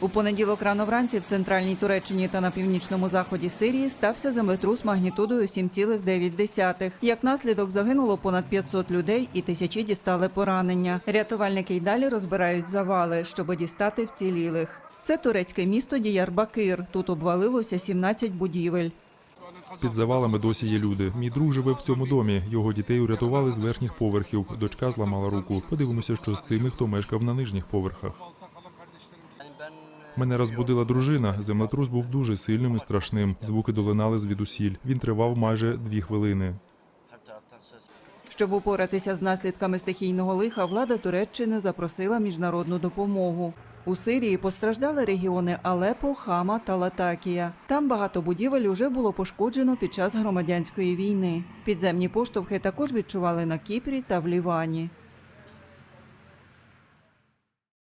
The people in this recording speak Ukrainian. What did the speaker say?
У понеділок рано вранці в центральній Туреччині та на північному заході Сирії стався землетрус магнітудою 7,9. Як наслідок загинуло понад 500 людей і тисячі дістали поранення. Рятувальники й далі розбирають завали, щоб дістати вцілілих. Це турецьке місто Діярбакир. Тут обвалилося 17 будівель. Під завалами досі є люди. Мій друг живе в цьому домі. Його дітей урятували з верхніх поверхів. Дочка зламала руку. Подивимося, що з тими, хто мешкав на нижніх поверхах. Мене розбудила дружина. Землетрус був дуже сильним і страшним. Звуки долинали звідусіль. Він тривав майже дві хвилини. Щоб упоратися з наслідками стихійного лиха, влада Туреччини запросила міжнародну допомогу. У Сирії постраждали регіони Алепо, Хама та Латакія. Там багато будівель уже було пошкоджено під час громадянської війни. Підземні поштовхи також відчували на Кіпрі та в Лівані.